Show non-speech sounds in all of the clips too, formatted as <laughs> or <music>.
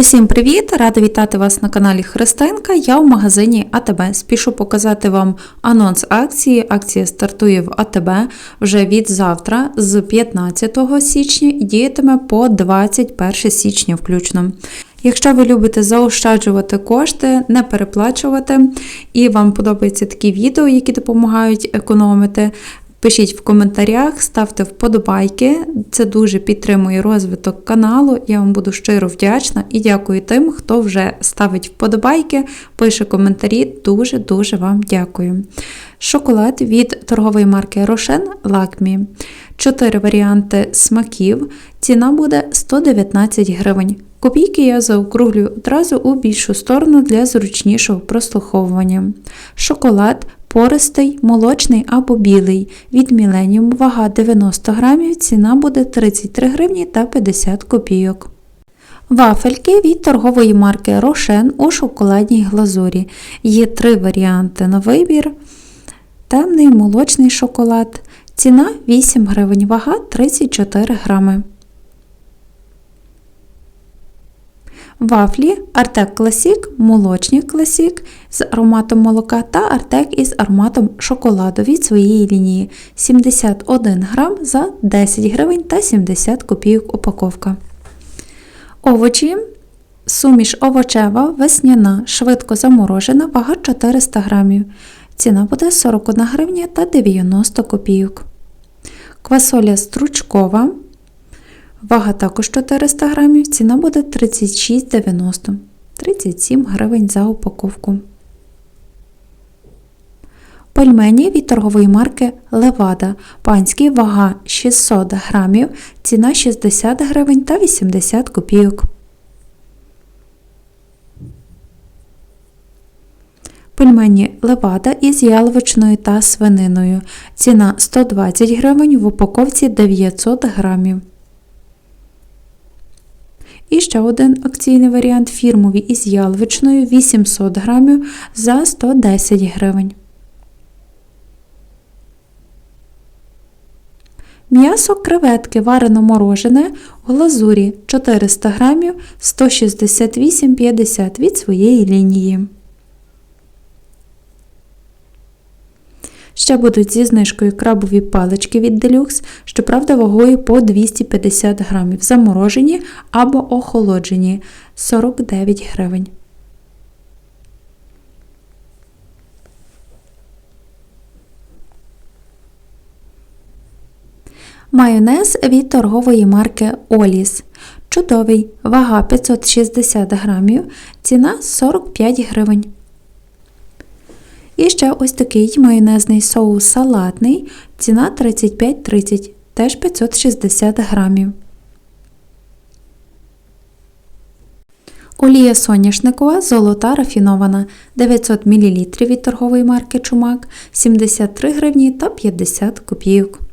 Усім привіт! Рада вітати вас на каналі Христинка. Я в магазині АТБ. Спішу показати вам анонс акції. Акція стартує в АТБ вже від завтра, з 15 січня і діятиме по 21 січня включно. Якщо ви любите заощаджувати кошти, не переплачувати, і вам подобаються такі відео, які допомагають економити, Пишіть в коментарях, ставте вподобайки. Це дуже підтримує розвиток каналу. Я вам буду щиро вдячна і дякую тим, хто вже ставить вподобайки, пише коментарі. Дуже-дуже вам дякую. Шоколад від торгової марки Рошен Лакмі. Чотири варіанти смаків. Ціна буде 119 гривень. Копійки я заокруглюю одразу у більшу сторону для зручнішого прослуховування. Шоколад Пористий, молочний або білий. Від Millennium вага 90 грамів, ціна буде 33 гривні та 50 копійок. Вафельки від торгової марки Рошен у шоколадній глазурі. Є три варіанти на вибір. Темний молочний шоколад. Ціна 8 гривень, вага 34 грами. Вафлі Артек Класік, молочні Класік з ароматом молока та Артек із ароматом шоколаду від своєї лінії 71 грам за 10 гривень та 70 копійок упаковка. Овочі. Суміш овочева, весняна, швидко заморожена, вага 400 грамів. Ціна буде 41 гривня та 90 копійок. Квасоля стручкова Вага також 400 грамів, ціна буде 36,90 37 гривень за упаковку. Пельмені від торгової марки Левада. Панський вага 600 грамів, ціна 60 гривень та 80 копійок. Пельмені Левада із яловичною та свининою. Ціна 120 гривень в упаковці 900 грамів. І ще один акційний варіант фірмові із яловичною 800 грамів за 110 гривень. М'ясо креветки варено морожене в глазурі 400 грамів 168,50 від своєї лінії. Ще будуть зі знижкою крабові палички від Deluxe, щоправда, вагою по 250 грамів, заморожені або охолоджені 49 гривень. Майонез від торгової марки Оліс. Чудовий, вага 560 грамів, ціна 45 гривень. І ще ось такий майонезний соус салатний, ціна 35,30, теж 560 грамів. Олія соняшникова золота рафінована 900 мл від торгової марки Чумак 73 гривні та 50 копійок.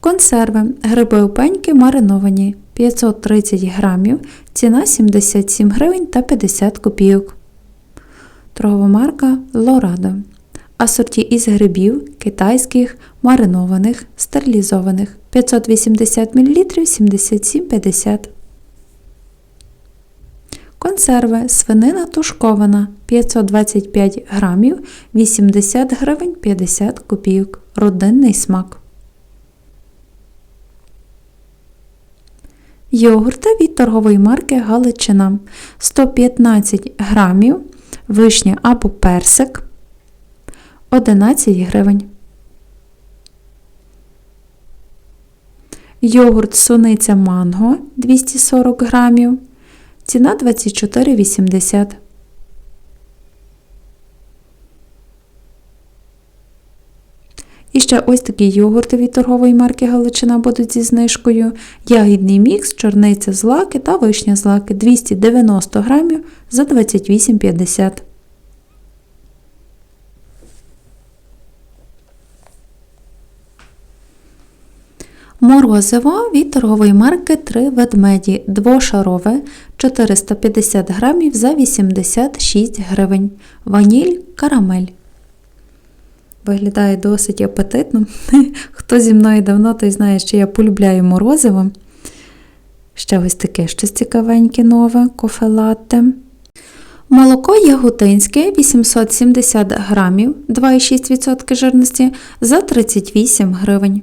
Консерви. Гриби опеньки мариновані 530 грамів, ціна 77 гривень та 50 копійок. Торгова марка Лорадо. Асорті із грибів китайських, маринованих, стерилізованих 580 мл 77,50 Консерви свинина тушкована 525 грамів 80 гривень 50 копійок. Родинний смак. Йогурти від торгової марки Галичина 115 грамів, вишня або персик 11 гривень. Йогурт суниця манго 240 грамів. Ціна 24,80 гривень. І ще ось такі йогурти від торгової марки Галичина будуть зі знижкою. Ягідний мікс, чорниця з лаки та вишня з лаки 290 грамів за 28,50 Морозиво від торгової марки 3 ведмеді двошарове 450 грамів за 86 гривень. Ваніль карамель. Виглядає досить апетитно. <laughs> Хто зі мною давно, той знає, що я полюбляю морозиво. Ще ось таке щось цікавеньке нове, кофе-латте. Молоко ягутинське 870 грамів, 2,6% жирності за 38 гривень.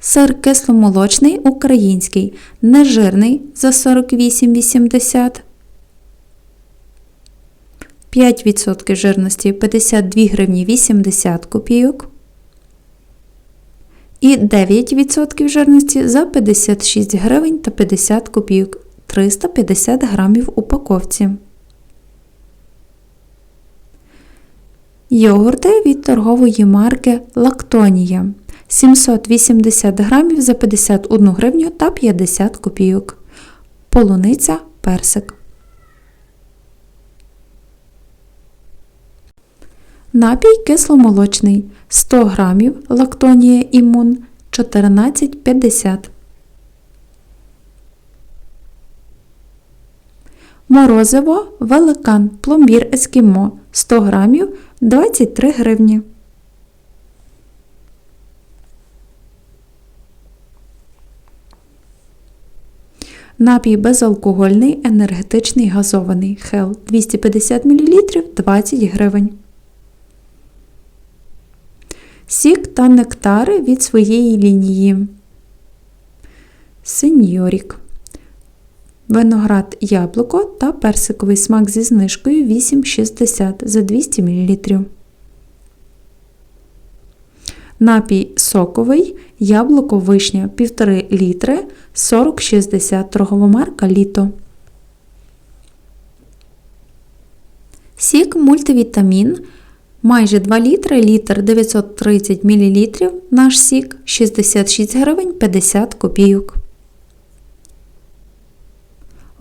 Сир кисломолочний український, нежирний за 48,80 5% жирності 52 гривні 80 копійок. І 9% жирності за 56 гривень та 50 копійок 350 грамів упаковці. Йогурти від торгової марки Лактонія 780 грамів за 51 гривню та 50 копійок. Полуниця персик. Напій кисломолочний 100 грамів лактонія імун 14,50. Морозиво великан пломбір ескімо 100 грамів 23 гривні. Напій безалкогольний енергетичний газований Хел 250 мл 20 гривень. Сік та нектари від своєї лінії. Сеньорік. Виноград яблуко та персиковий смак зі знижкою 8,60 за 200 мл. Напій соковий, яблуко вишня 1,5 літри 40,60 торгова марка літо. Сік мультивітамін майже 2 літри, літр 930 мл, наш сік 66 гривень 50 копійок.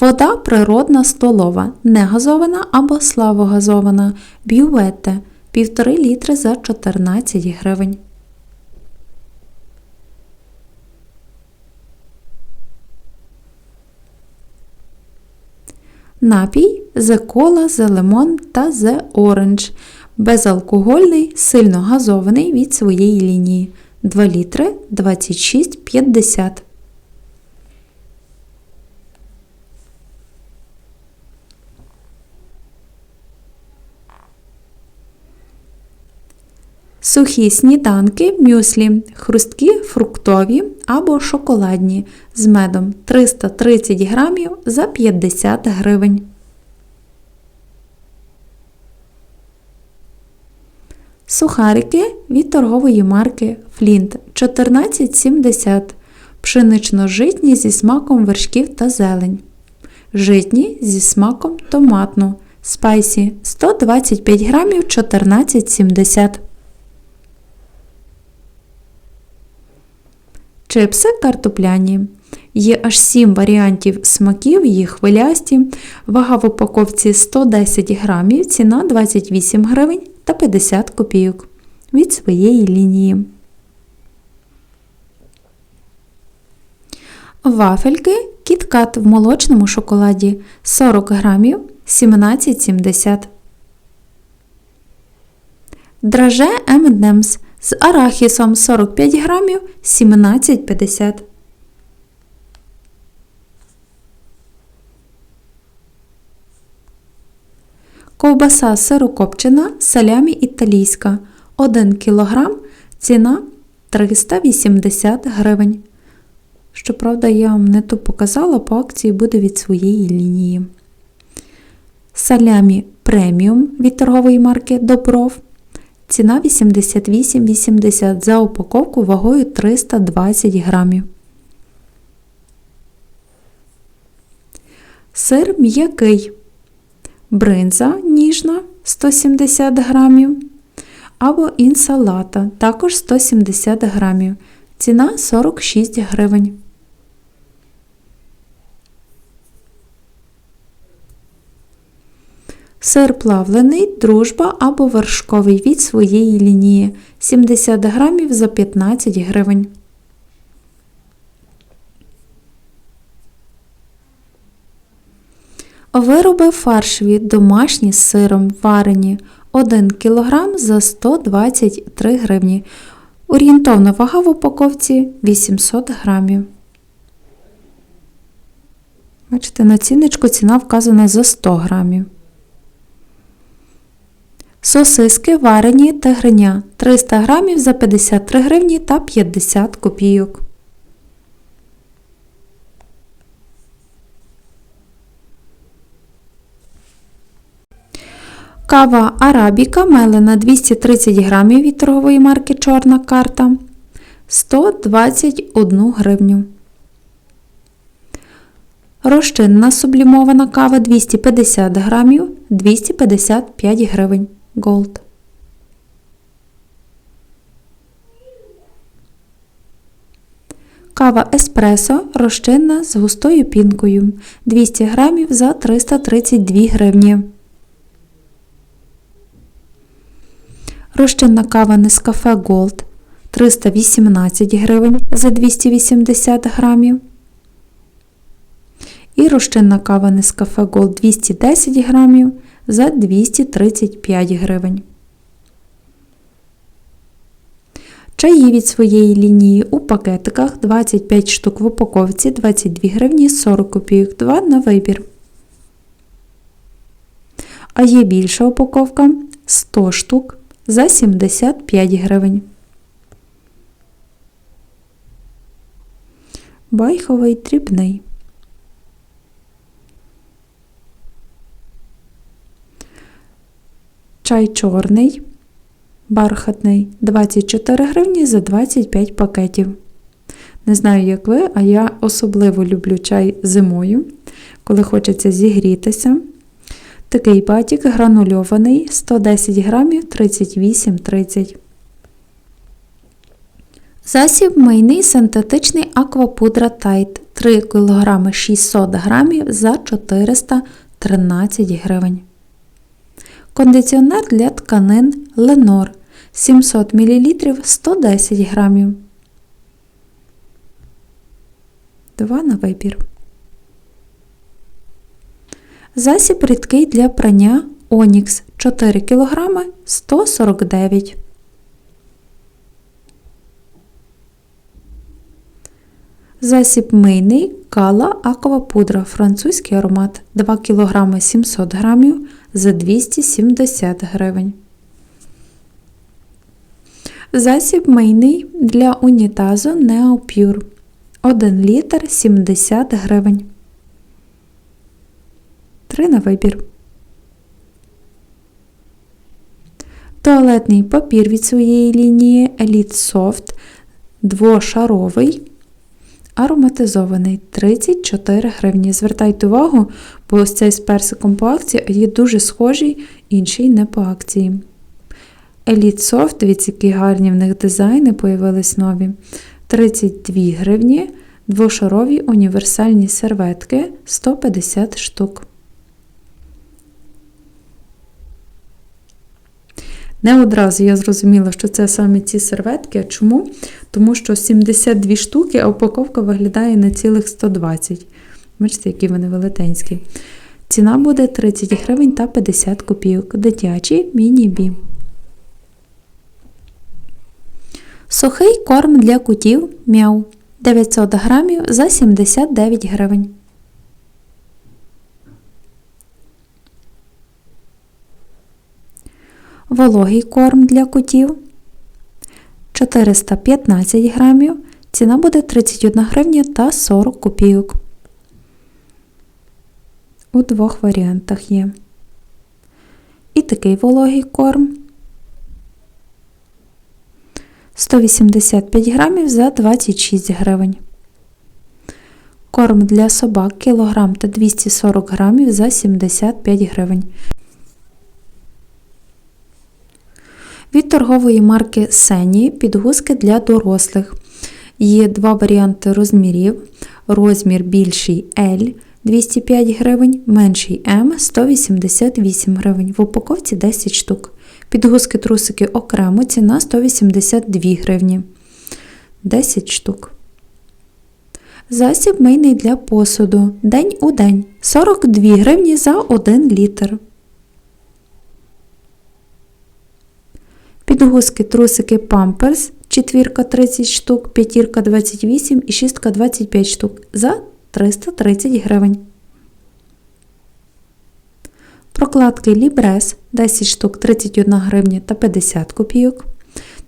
Вода природна столова, не газована або славогазована, бювете 1,5 літри за 14 гривень. Напій The Cola, The Lemon та The Orange. Безалкогольний, сильно газований від своєї лінії 2 літри 26,50. Сухі сніданки мюслі, хрусткі фруктові або шоколадні з медом 330 грамів за 50 гривень. Сухарики від торгової марки Флінт 14,70 пшенично-житні зі смаком вершків та зелень. Житні зі смаком томатну. Спайсі 125 грамів 14,70 Чипси картопляні. Є аж 7 варіантів смаків, їх хвилясті. Вага в упаковці 110 грамів, ціна 28 гривень та 50 копійок від своєї лінії. Вафельки кіткат в молочному шоколаді 40 грамів 17,70. Драже M&M's з арахісом 45 грамів 17,50. Ковбаса сирокопчена салямі італійська 1 кг ціна 380 гривень. Щоправда, я вам не то показала, по акції буде від своєї лінії. Салямі преміум від торгової марки Добров. Ціна 88,80 за упаковку вагою 320 грамів. Сир м'який бринза ніжна 170 грамів, або інсалата також 170 грамів. Ціна 46 гривень. Сир плавлений, дружба або вершковий від своєї лінії 70 грамів за 15 гривень. Вироби фаршові домашні з сиром варені 1 кг за 123 гривні. Орієнтовна вага в упаковці 800 грамів. Бачите, на ціночку ціна вказана за 100 грамів. Сосиски варені та гриня 300 грамів за 53 гривні та 50 копійок. Кава Арабіка мелена 230 грамів від торгової марки Чорна карта 121 гривню. Розчинна сублімована кава 250 грамів 255 гривень. Gold. Кава еспресо розчинна з густою пінкою 200 грамів за 332 гривні. Розчинна кава Нескафе Gold 318 гривень за 280 грамів. І розчинна кава Нескафе Gold 210 грамів за 235 гривень. Чаї від своєї лінії у пакетиках 25 штук в упаковці 22 гривні 40 копійок 2 на вибір. А є більша упаковка 100 штук за 75 гривень. Байховий дрібний. Чай чорний, бархатний 24 гривні за 25 пакетів. Не знаю, як ви, а я особливо люблю чай зимою, коли хочеться зігрітися. Такий батік гранульований 110 грамів 38,30. Засіб мийний синтетичний аквапудра Тайт 3 кг 600 грамів за 413 гривень. Кондиціонер для тканин Ленор 700 мл 110 грамів. 2 на вибір. Засіб рідкий для прання Онікс 4 кг 149 Засіб мийний кала акова пудра французький аромат 2 кг 700 г за 270 гривень. Засіб мийний для унітазу Neopure 1 літр 70 гривень. 3 на вибір. Туалетний папір від своєї лінії Elite Soft двошаровий ароматизований 34 гривні. Звертайте увагу, бо ось цей з персиком по акції, є дуже схожий, інший не по акції. Elite Soft, дивіться, які гарні в них дизайни появились нові. 32 гривні, двошарові універсальні серветки 150 штук. Не одразу я зрозуміла, що це саме ці серветки. Чому? Тому що 72 штуки, а упаковка виглядає на цілих 120. Бачите, які вони велетенські. Ціна буде 30 гривень та 50 копійок. Дитячий міні-бі. Сухий корм для кутів мяу 900 грамів за 79 гривень. Вологий корм для котів 415 грамів. Ціна буде 31 гривня та 40 копійок. У двох варіантах є. І такий вологий корм 185 грамів за 26 гривень. Корм для собак кілограм та 240 грамів за 75 гривень. Від торгової марки Сені підгузки для дорослих. Є два варіанти розмірів. Розмір більший L 205 гривень, менший М 188 гривень. В упаковці 10 штук. Підгузки трусики окремо ціна 182 гривні. 10 штук. Засіб мийний для посуду. День у день 42 гривні за 1 літр. Підгузки, трусики, памперс, четвірка 30 штук, п'ятірка 28 і шістка 25 штук за 330 гривень. Прокладки Лібрес 10 штук 31 гривня та 50 копійок.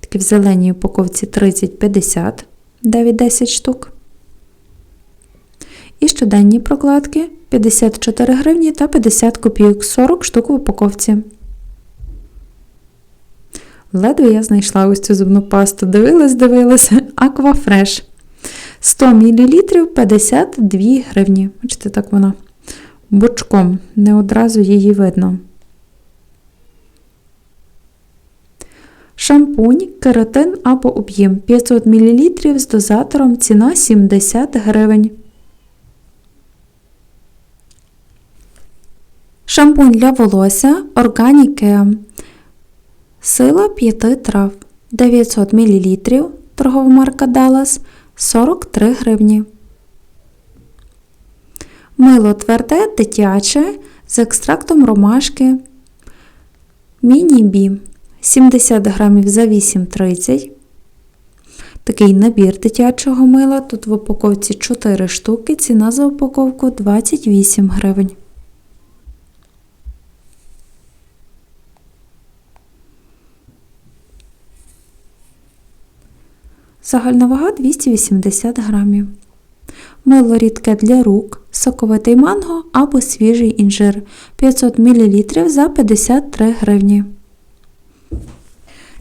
Такі в зеленій упаковці 30-50, 9-10 штук. І щоденні прокладки 54 гривні та 50 копійок, 40 штук в упаковці. Ледве я знайшла ось цю зубну пасту. Дивилась, дивилась. <laughs> Аквафреш. 100 мл 52 гривні. Бачите, так вона бочком, не одразу її видно. Шампунь, кератин або об'єм 500 мл з дозатором ціна 70 гривень. Шампунь для волосся Organic Сила 5 трав 900 мл торгова марка Dallas 43 гривні. Мило тверде дитяче з екстрактом ромашки Міні-бі 70 грамів за 8,30. Такий набір дитячого мила. Тут в упаковці 4 штуки, ціна за упаковку 28 гривень. Загальна вага 280 грамів. Мило рідке для рук, соковитий манго або свіжий інжир 500 мл за 53 гривні.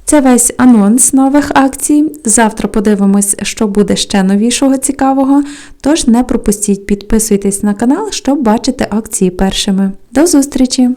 Це весь анонс нових акцій. Завтра подивимось, що буде ще новішого цікавого. Тож не пропустіть, підписуйтесь на канал, щоб бачити акції першими. До зустрічі!